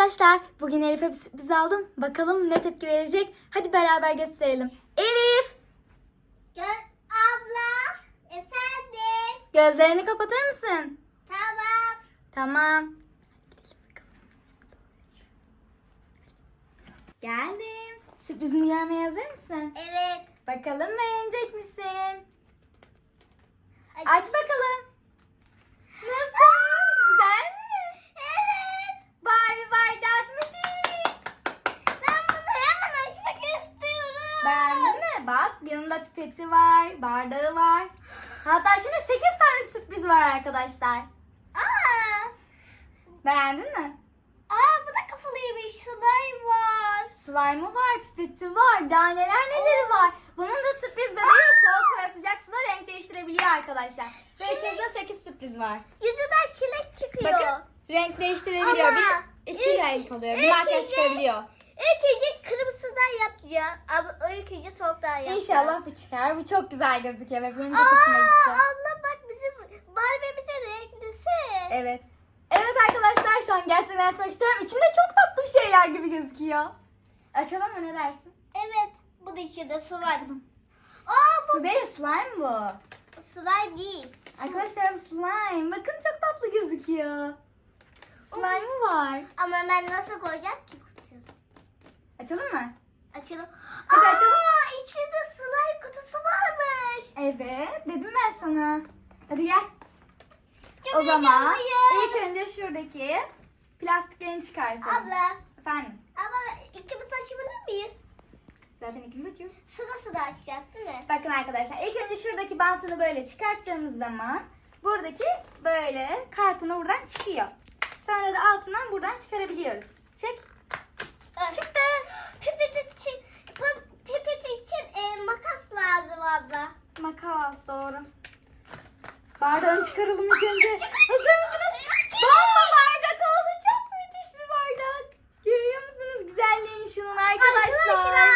arkadaşlar. Bugün Elif'e bir sürpriz aldım. Bakalım ne tepki verecek. Hadi beraber gösterelim. Elif! Gel abla. Efendim. Gözlerini kapatır mısın? Tamam. Tamam. Geldim. Sürprizini görmeye hazır mısın? Evet. Bakalım beğenecek misin? Aç. Aç bakalım. Nasıl? Güzel mi? Barbie bardak müthiş. Ben bunu hemen açmak istiyorum. Beğendin mi? Bak yanında pipeti var, bardağı var. Hatta şimdi 8 tane sürpriz var arkadaşlar. Aa. Beğendin mi? Aa bu da kafalıymış. Slime var. Slime'ı var, pipeti var, daha neler neleri var. Bunun da sürpriz bebeği soğuk ve sıcak suda renk değiştirebiliyor arkadaşlar. Ve içerisinde 8 sürpriz var. Yüzünden çilek çıkıyor. Bakın renk değiştirebiliyor. Ama bir, iki ilk- renk oluyor. Bir önce- çıkabiliyor. İlk önce kırmızıdan yapacağım. Ama ilk önce soğuktan yapacağım. İnşallah bu çıkar. Bu çok güzel gözüküyor ve benim çok hoşuma gitti. abla bak bizim Barbie'mizin renklisi. Evet. Evet arkadaşlar şu an gerçekten açmak istiyorum. İçinde çok tatlı bir şeyler gibi gözüküyor. Açalım mı ne dersin? Evet. Bunun içinde su var. Açalım. Aa bu Su değil slime bu. slime değil. Arkadaşlar slime. Bakın çok tatlı gözüküyor. Slime'ı var. Ama ben nasıl koyacağım ki kutuyu? Açalım mı? Açalım. Hadi Aa, açalım. içinde slime kutusu varmış. Evet. Dedim ben sana. Hadi gel. Çok O zaman heyecanlıyım. ilk önce şuradaki plastiklerini çıkarsın. Abla. Efendim. Ama ikimiz açabilir miyiz? Zaten ikimiz açıyoruz. Sıra sıra açacağız değil mi? Bakın arkadaşlar ilk önce şuradaki bantını böyle çıkarttığımız zaman buradaki böyle kartonu buradan çıkıyor. Sonra da altından buradan çıkarabiliyoruz. Çek. Çıktı. Pipet için, pipet için e, makas lazım abla. Makas doğru. Bardağını çıkaralım ilk önce. Hazır mısınız? Bomba bardak oldu. Çok müthiş bir bardak. Görüyor musunuz güzelliğini şunun arkadaşlar? Arkadaşlar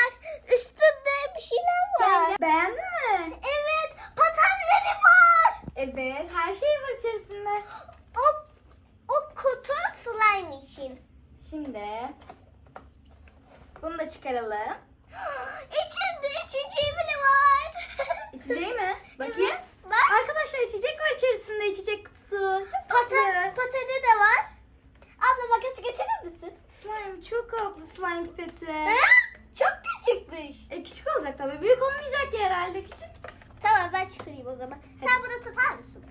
üstünde bir şeyler var. Beğendin mi? Evet patenleri var. Evet her şey var içerisinde. O, o kutu slime için. Şimdi bunu da çıkaralım. İçinde içeceği bile var. İçeceği mi? Bakayım. Evet, bak. Arkadaşlar içecek var içerisinde içecek kutusu. Çok Paten, tatlı. pateni de var. Abla makası getirir misin? Slime çok tatlı slime pipeti. Ha? Çok küçükmüş. E, küçük olacak tabii. Büyük olmayacak ki herhalde. Küçük. Tamam ben çıkarayım o zaman. Sen bunu tutar mısın?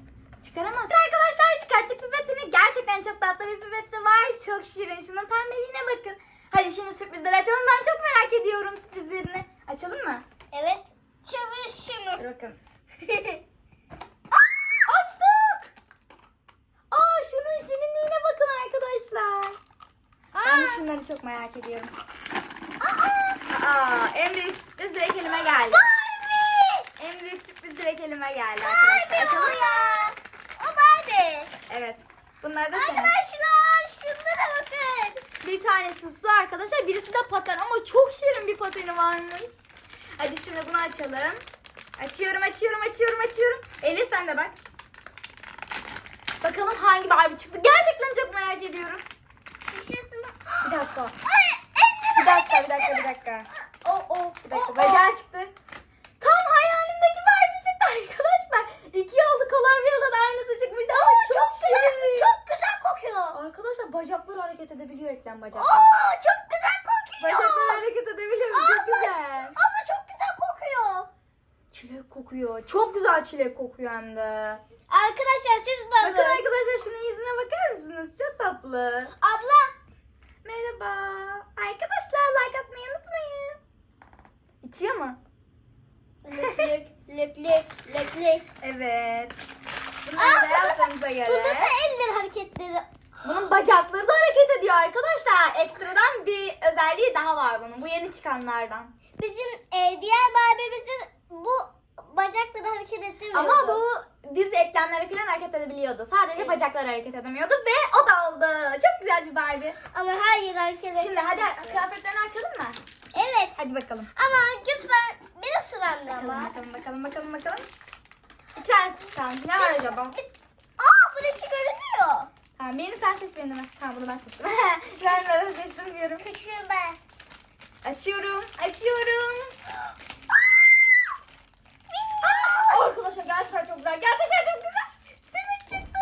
Çıkaramaz. Arkadaşlar çıkarttık pipetini. Gerçekten çok tatlı bir pipeti var. Çok şirin. Şunun pembeliğine bakın. Hadi şimdi sürprizleri açalım. Ben çok merak ediyorum sürprizlerini. Açalım mı? Evet. Çevir bakalım. Açtık. Aa şunun şirinliğine bakın arkadaşlar. Ben de şunları çok merak ediyorum. Aa, Aa, en büyük sürpriz direkt elime geldi. Barbie. En büyük sürpriz direkt elime geldi arkadaşlar. Barbie Açalım o ya. O Barbie. Evet. Bunlar da senin. Arkadaşlar şunlara bakın. Bir tanesi su arkadaşlar. Birisi de paten ama çok şirin bir pateni varmış. Hadi şimdi bunu açalım. Açıyorum, açıyorum, açıyorum, açıyorum. Elif sen de bak. Bakalım hangi Barbie çıktı. Gerçekten çok merak ediyorum. Bir dakika. Bir dakika, bir dakika, bir dakika. O o. Bir dakika. Bacağı çıktı. Tam hayalimdeki Barbie çıktı arkadaşlar. İki oldu Color da aynısı çıkmıştı ama çok, çok şirin. çok güzel kokuyor. Arkadaşlar bacakları hareket edebiliyor eklem bacakları. Aa, çok güzel kokuyor. Bacakları hareket edebiliyor. Çok güzel. Kokuyor. Çilek kokuyor. Çok güzel çilek kokuyor hem de. Arkadaşlar siz de Bakın alın. arkadaşlar şunun yüzüne bakar mısınız? Çok tatlı. Abla. Merhaba. Arkadaşlar like atmayı unutmayın. İçiyor mu? Lük lük lük lük lük lük. Evet. Bunları da bunda da- yaptığımıza Bunda göre. da eller hareketleri. Bunun bacakları da hareket ediyor arkadaşlar. Ekstradan bir özelliği daha var bunun. Bu yeni çıkanlardan. Bizim e, diğer Barbie'mizin bu bacakları hareket ettiriyordu. Ama bu diz eklemleri falan hareket edebiliyordu. Sadece bacakları hareket edemiyordu ve o da oldu. Çok güzel bir Barbie. Ama her yer hareket ediyor. Şimdi hadi kıyafetlerini açalım mı? Evet. Hadi bakalım. Ama lütfen benim sıramda Bakalım ama. bakalım bakalım bakalım bakalım. Bir tane sürpriz kalmış. Ne var acaba? Aa bu ne görünüyor. Tamam birini sen seç birini ben. Tamam bunu ben seçtim. Görmeden seçtim diyorum. Küçüğü ben. Açıyorum. Açıyorum. Arkadaşlar gerçekten çok güzel. Gerçekten çok güzel. Simit çıktı.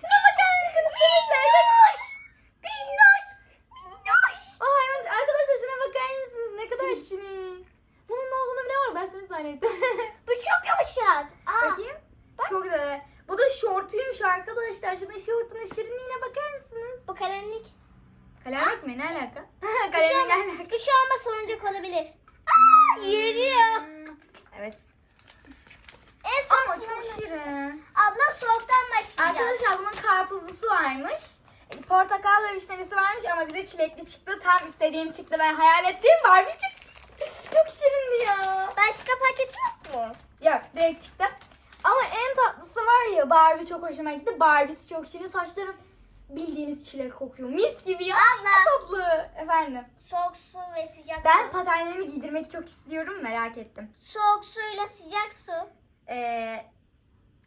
Şuna bakar mısınız? Simitler kaçmış. Minnoş. Minnoş. Aa hemen arkadaşlar şuna bakar mısınız? Ne kadar şirin. Bunun ne olduğunu bile var. Ben simit zannettim. Bu çok yumuşak. Aa. Bakayım. Çok güzel. Bu da şortuymuş arkadaşlar. Şunun şortunun şirinliğine bakar mısınız? Bu kalemlik. Kalemlik mi? Ne alaka? Bir şey Kalemlik ne olmaz. alaka? Bir şey olmaz sonuncak olabilir. Aa yürüyor. Evet. En son Ama çok sıramız. şirin. Abla soğuktan başlayacağız. Arkadaşlar bunun karpuzlusu varmış. Portakal ve vişnelisi varmış ama bize çilekli çıktı. Tam istediğim çıktı. Ben hayal ettiğim Barbie çıktı. Çok şirindi ya. Başka paket yok mu? Yok direkt çıktı. Ama en tatlısı var ya Barbie çok hoşuma gitti. Barbie'si çok şirin. Saçlarım bildiğiniz çilek kokuyor. Mis gibi ya. Abla. Çok tatlı. Efendim. Soğuk su ve sıcak Ben su. patenlerini giydirmek çok istiyorum. Merak ettim. Soğuk suyla sıcak su. Ee,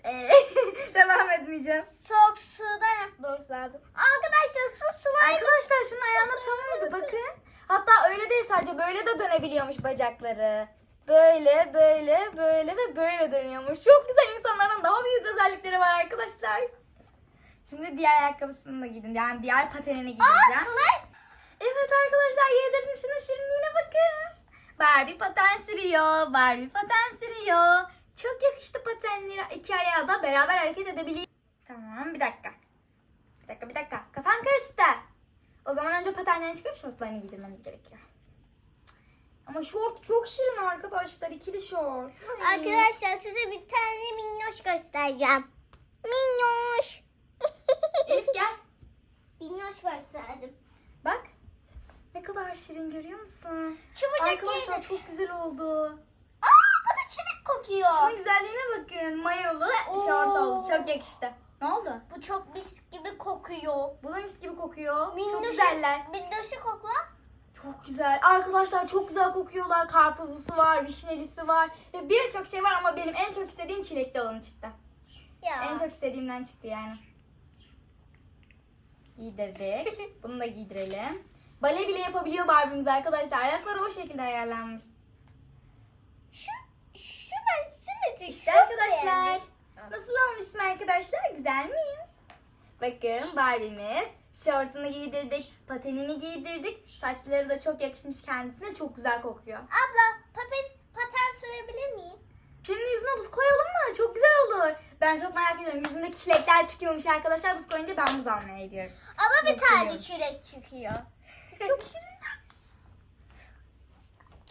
ee, devam etmeyeceğim. Soğuk sudan yapmamız lazım. Arkadaşlar su slime. Arkadaşlar şunun ayağına tam oldu bakın. Hatta öyle değil sadece böyle de dönebiliyormuş bacakları. Böyle, böyle, böyle ve böyle dönüyormuş. Çok güzel insanların daha büyük özellikleri var arkadaşlar. Şimdi diğer ayakkabısını da giydim. Yani diğer patenini Aa giydireceğim. slime. Evet arkadaşlar yedirdim şunun şirinliğine bakın. Barbie paten sürüyor. Barbie paten sürüyor. Çok yakıştı patenleri. İki ayağı da beraber hareket edebiliyor. Tamam bir dakika. Bir dakika bir dakika. Kafam karıştı. O zaman önce patenlerini çıkarıp şortlarını giydirmemiz gerekiyor. Ama şort çok şirin arkadaşlar. ikili şort. Ay. Arkadaşlar size bir tane minnoş göstereceğim. Minnoş. Elif gel. minnoş gösterdim. Bak. Ne kadar şirin görüyor musun? Çabucak Arkadaşlar gelin. çok güzel oldu. Aa bu da çilek kokuyor. Şunun güzelliğine bakın. Mayolu Oo. şort oldu. Çok yakıştı. Ne oldu? Bu çok mis gibi kokuyor. Bu da mis gibi kokuyor. Çok Minnoşu- güzeller. Minnoşu kokla. Çok güzel. Arkadaşlar çok güzel kokuyorlar. Karpuzlusu var, vişnelisi var. Ve birçok şey var ama benim en çok istediğim çilekli olanı çıktı. Ya. En çok istediğimden çıktı yani. Giydirdik. Bunu da giydirelim. Bale bile yapabiliyor Barbie'miz arkadaşlar. Ayakları o şekilde ayarlanmış. Şu simetrik. İşte arkadaşlar. Nasıl olmuşum arkadaşlar? Güzel miyim? Bakın Barbie'miz şortunu giydirdik, patenini giydirdik. Saçları da çok yakışmış kendisine. Çok güzel kokuyor. Abla papet, paten sürebilir miyim? Şimdi yüzüne buz koyalım mı? Çok güzel olur. Ben çok merak ediyorum. Yüzündeki çilekler çıkıyormuş arkadaşlar. Buz koyunca ben buz almaya gidiyorum. Ama bir Çok tane seviyorum. çilek çıkıyor. Çok şirinler.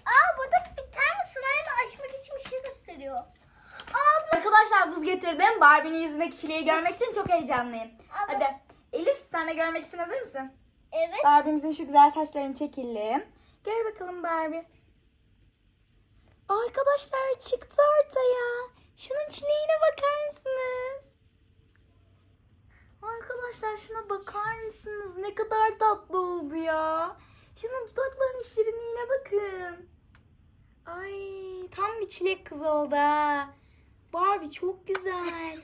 Aa burada bir tane sırayla açmak için bir şey gösteriyor. Aa Arkadaşlar buz getirdim. Barbie'nin yüzündeki çileği görmek için çok heyecanlıyım. Abla. Hadi Elif sen de görmek için hazır mısın? evet. Barbie'mizin şu güzel saçlarını çekelim. Gel bakalım Barbie. Arkadaşlar çıktı ortaya. Şunun çileğine bakar mısınız? Arkadaşlar şuna bakar mısınız? Ne kadar tatlı oldu ya. Şunun dudaklarının şirinliğine bakın. Ay tam bir çilek kız oldu ha. Barbie çok güzel.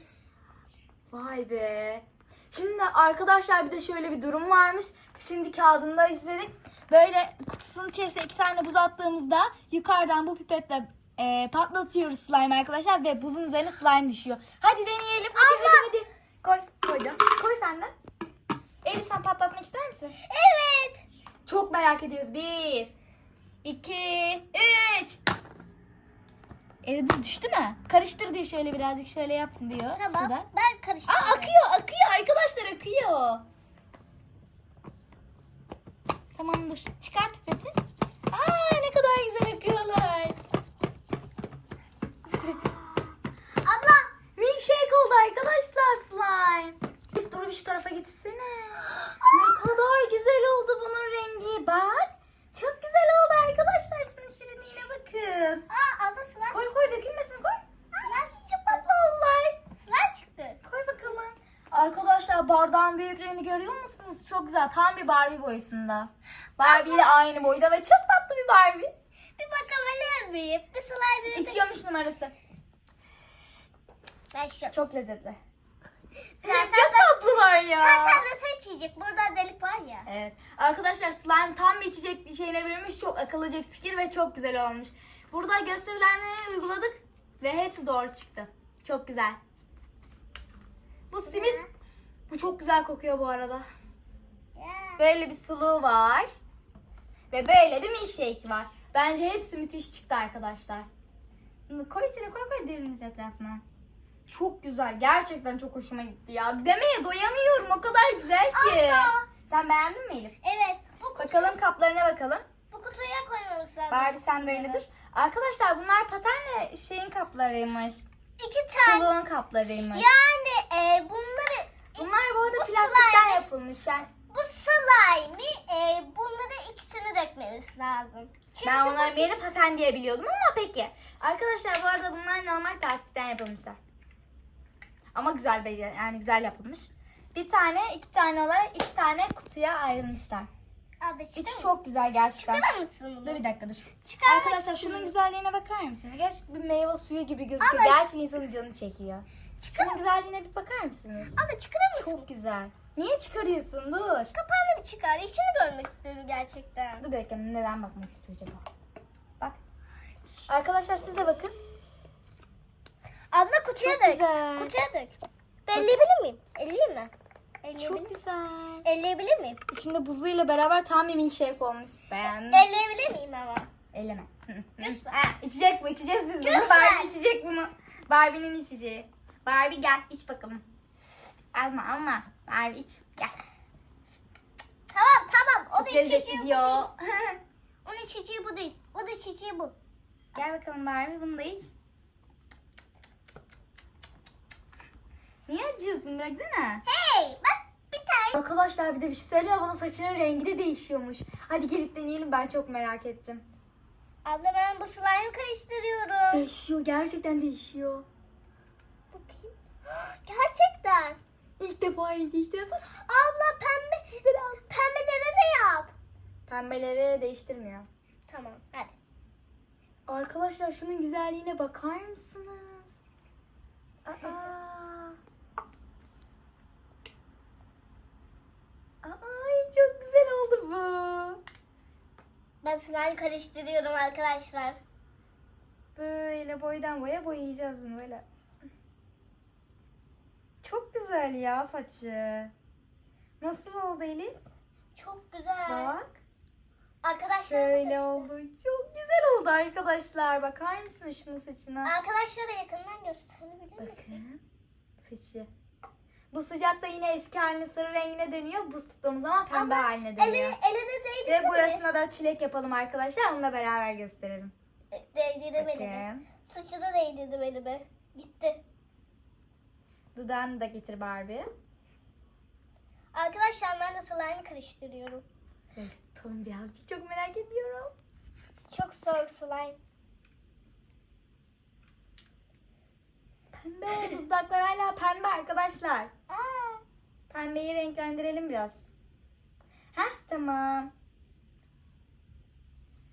Vay be. Şimdi arkadaşlar bir de şöyle bir durum varmış. Şimdi kağıdında izledik. Böyle kutusunun içerisine iki tane buz attığımızda yukarıdan bu pipetle e, patlatıyoruz slime arkadaşlar ve buzun üzerine slime düşüyor. Hadi deneyelim. Hadi hadi hadi. Koy koydum. Koy sen de. Elif sen patlatmak ister misin? Evet. Çok merak ediyoruz. Bir, iki, üç. Eridi düştü mü? Karıştır diyor şöyle birazcık şöyle yapın diyor. Tamam. Suda. Ben Aa karıştırdım. akıyor akıyor arkadaşlar akıyor. Tamam dur çıkart pipeti. Aa ne kadar güzel akıyorlar. Abla. Milkshake oldu arkadaşlar slime. Dur dur bir şu tarafa getirsene. ne kadar güzel oldu bunun rengi bak. Çok güzel oldu arkadaşlar şunun şirinliğine bakın. Aa abla slime. Koy koy dökülmesin koy. Slime. Çok tatlı oldular. Slime çıktı. Koy bakalım. Arkadaşlar bardağın büyüklüğünü görüyor musunuz? Çok güzel. Tam bir Barbie boyutunda. Barbie ile aynı boyda ve çok tatlı bir Barbie. Bir bakabilir miyim? Bir slime. İçiyormuş numarası. Ben şu. Çok lezzetli. Zaten Çok tatlılar ya. Zaten sen içecek. Burada delik var ya. Evet. Arkadaşlar slime tam bir içecek bir şeyine bölünmüş. Çok akıllıca bir fikir ve çok güzel olmuş. Burada gösterilenleri uyguladık ve hepsi doğru çıktı. Çok güzel. Bu simit bu çok güzel kokuyor bu arada. Böyle bir suluğu var. Ve böyle bir milkshake var. Bence hepsi müthiş çıktı arkadaşlar. Koy içine koy koy devrimiz etrafına. Çok güzel. Gerçekten çok hoşuma gitti ya. Demeye doyamıyorum. O kadar güzel ki. Abla. Sen beğendin mi Elif? Evet. Bu, kutu, Bakalım kaplarına bakalım. bu kutuya koymamız lazım. Barbie sen böyle dur. Arkadaşlar bunlar patenle şeyin kaplarıymış. İki tane. Suluğun kaplarıymış. Yani e, bunları Bunlar bu arada Bu plastikten yapılmış. Yani bu slime'i e, bunları ikisini dökmemiz lazım. Çünkü ben bu- onların yerini paten diye biliyordum ama peki. Arkadaşlar bu arada bunlar normal plastikten yapılmışlar. Ama güzel bir yani güzel yapılmış. Bir tane, iki tane olarak iki tane kutuya ayrılmışlar. Abi İçi mısın? çok güzel gerçekten. Çıkarır mısın bunu? Dur bir dakika dur. Çıkarmak Arkadaşlar şunun istiyorum. güzelliğine bakar mısınız? Gerçekten bir meyve suyu gibi gözüküyor. Ama- Gerçekten insanın canı çekiyor. Şunun güzelliğine bir bakar mısınız? Abi çıkarır mısın? Çok güzel. Niye çıkarıyorsun? Dur. Kapağını bir çıkar. İçini görmek istiyorum gerçekten. Dur bekle neden bakmak istiyor acaba? Bak. Arkadaşlar siz de bakın. Abla kutuya Çok dök. güzel. Kutuya dök. Ben elleyebilir miyim? Elleyeyim mi? Elleyebilir Çok miyim? güzel. Elleyebilir miyim? İçinde buzuyla beraber tam bir milkshake olmuş. Beğendim. Elleyebilir miyim ama? Elleme. Göster. Ha, içecek bu. içeceğiz biz bunu. Göster. Barbie içecek bunu. Barbie'nin içeceği. Barbie gel iç bakalım. Alma alma. Barbie iç. Gel. Tamam tamam. O da içeceği bu değil. diyor. Onun içeceği bu değil. O da içeceği bu. Gel bakalım Barbie bunu da iç. Niye acıyorsun bıraksana? Hey bak bir tane. Arkadaşlar bir de bir şey söylüyor bana saçının rengi de değişiyormuş. Hadi gelip deneyelim ben çok merak ettim. Abla ben bu slime karıştırıyorum. Değişiyor gerçekten değişiyor. Bakayım. Gerçekten. İlk defa değiştiriyor saç. Abla pembe. Pembelere de yap. Pembeleri değiştirmiyor. Tamam hadi. Arkadaşlar şunun güzelliğine bakar mısınız? Aa. Ay çok güzel oldu bu. Ben slime karıştırıyorum arkadaşlar. Böyle boydan boya boyayacağız bunu böyle. Güzel ya saçı. Nasıl oldu Elif? Çok güzel. Bak. Arkadaşlar Şöyle oldu. Çok güzel oldu arkadaşlar. Bakar mısınız şunun saçına? Arkadaşlara yakından gösterebilir misin? Bakın. Saçı. Bu sıcakta yine eski haline sarı rengine dönüyor. Buz tuttuğumuz zaman pembe Ama haline Ele, dönüyor. eline değdi. Ve burasına da çilek yapalım arkadaşlar. Onunla beraber gösterelim. Değdirdim elime. Bakın. Saçını değdirdim elime. Gitti. Dudağını da getir Barbie. Arkadaşlar ben de slime karıştırıyorum. Böyle tutalım birazcık. Çok merak ediyorum. Çok soğuk slime. Pembe. Dudaklar hala pembe arkadaşlar. Aa, Pembeyi renklendirelim biraz. Heh tamam.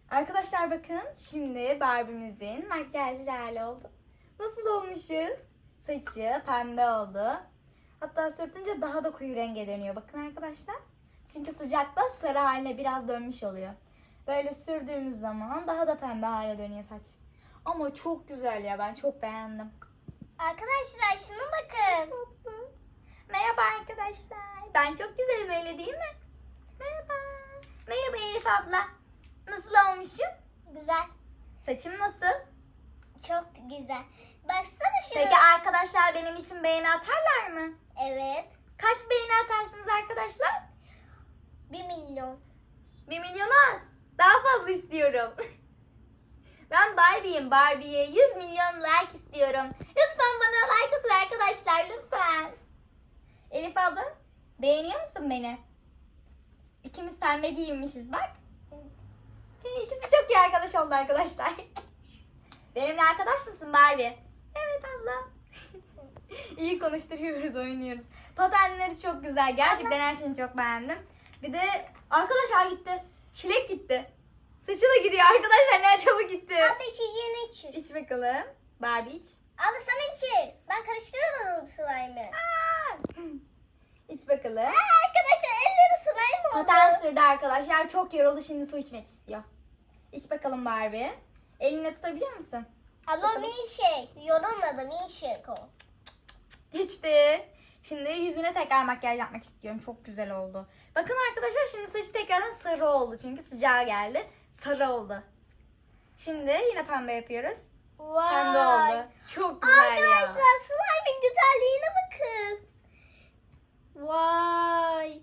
Arkadaşlar bakın şimdi Barbie'mizin makyajı hali oldu. Nasıl olmuşuz? Saçı pembe oldu. Hatta sürtünce daha da koyu renge dönüyor. Bakın arkadaşlar. Çünkü sıcakta sarı haline biraz dönmüş oluyor. Böyle sürdüğümüz zaman daha da pembe hale dönüyor saç. Ama çok güzel ya ben çok beğendim. arkadaşlar şuna bakın. Tatlı. Merhaba arkadaşlar. Ben çok güzelim öyle değil mi? Merhaba. Merhaba Elif abla. Nasıl olmuşum? Güzel. Saçım nasıl? Çok güzel. Baksana şuna. Peki arkadaşlar benim için beğeni atarlar mı? Evet. Kaç beğeni atarsınız arkadaşlar? Bir milyon. Bir milyon az. Daha fazla istiyorum. Ben Barbie'yim Barbie'ye 100 milyon like istiyorum. Lütfen bana like atın arkadaşlar lütfen. Elif abla beğeniyor musun beni? İkimiz pembe giyinmişiz bak. İkisi çok iyi arkadaş oldu arkadaşlar. Benimle arkadaş mısın Barbie? Evet abla. iyi konuşturuyoruz, oynuyoruz. Patenleri çok güzel. Gerçekten her şeyini çok beğendim. Bir de arkadaşlar gitti. Çilek gitti. Saçı da gidiyor arkadaşlar. Ne çabuk gitti. Abla içeceğini içir. İç bakalım. Barbie iç. Abla sana içir. Ben karıştırıyorum slime'ı. Aa! İç bakalım. Aa, arkadaşlar ellerim slime oldu. Paten sürdü arkadaşlar. Çok yoruldu şimdi su içmek istiyor. İç bakalım Barbie. Elinle tutabiliyor musun? Ama milkshake. Yorulmadı milkshake o. İçti. Şimdi yüzüne tekrar makyaj yapmak istiyorum. Çok güzel oldu. Bakın arkadaşlar şimdi saçı tekrardan sarı oldu. Çünkü sıcağı geldi. Sarı oldu. Şimdi yine pembe yapıyoruz. Vay. Pembe oldu. Çok güzel ya. Arkadaşlar slime'in güzelliğine bakın. Vay.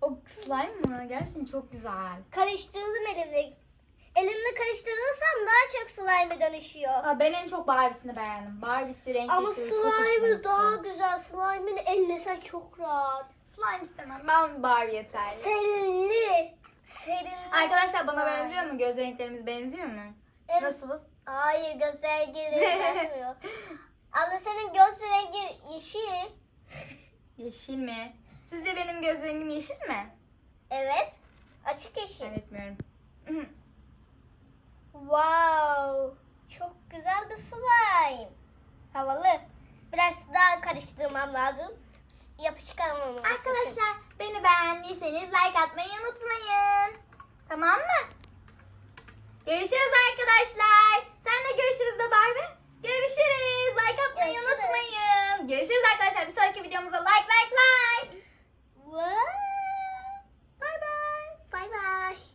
O slime mı? Gerçekten çok güzel. Karıştırdım elimle. Elimle karıştırırsam daha çok slime'e dönüşüyor. Aa, ben en çok Barbie'sini beğendim. Barbie'si renkli Ama işte, çok hoşuma gitti. daha güzel. Slime'ın eline sen çok rahat. Slime istemem. Ben Barbie yeterli. Serinli. Serinli. Arkadaşlar bana slime. benziyor mu? Göz renklerimiz benziyor mu? Evet. Nasılız? Hayır gözler benziyor. Abla senin göz rengi yeşil. Yeşil mi? Sizce benim göz rengim yeşil mi? Evet. Açık yeşil. Ben etmiyorum. Wow. Çok güzel bir slime. Havalı. Biraz daha karıştırmam lazım. Yapışık almam Arkadaşlar beni beğendiyseniz like atmayı unutmayın. Tamam mı? Görüşürüz arkadaşlar. Sen de görüşürüz de Barbie. Görüşürüz. Like atmayı Görüşürüz. unutmayın. Görüşürüz arkadaşlar. Bir sonraki videomuzda like like like. Bye bye. Bye bye.